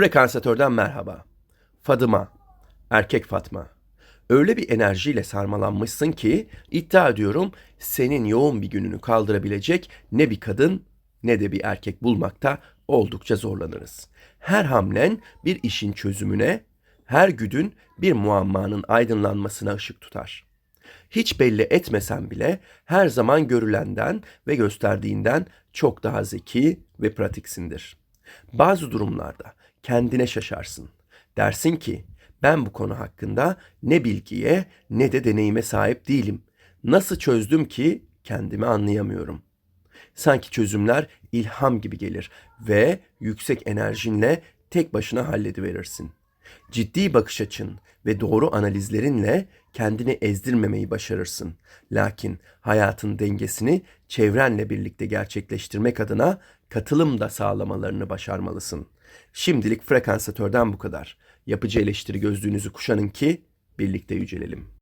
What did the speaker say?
Frekansatörden merhaba. Fadıma, erkek Fatma. Öyle bir enerjiyle sarmalanmışsın ki iddia ediyorum senin yoğun bir gününü kaldırabilecek ne bir kadın ne de bir erkek bulmakta oldukça zorlanırız. Her hamlen bir işin çözümüne, her güdün bir muammanın aydınlanmasına ışık tutar. Hiç belli etmesen bile her zaman görülenden ve gösterdiğinden çok daha zeki ve pratiksindir. Bazı durumlarda kendine şaşarsın. Dersin ki ben bu konu hakkında ne bilgiye ne de deneyime sahip değilim. Nasıl çözdüm ki kendimi anlayamıyorum. Sanki çözümler ilham gibi gelir ve yüksek enerjinle tek başına hallediverirsin. Ciddi bakış açın ve doğru analizlerinle kendini ezdirmemeyi başarırsın. Lakin hayatın dengesini çevrenle birlikte gerçekleştirmek adına katılım da sağlamalarını başarmalısın. Şimdilik frekansatörden bu kadar. Yapıcı eleştiri gözlüğünüzü kuşanın ki birlikte yücelelim.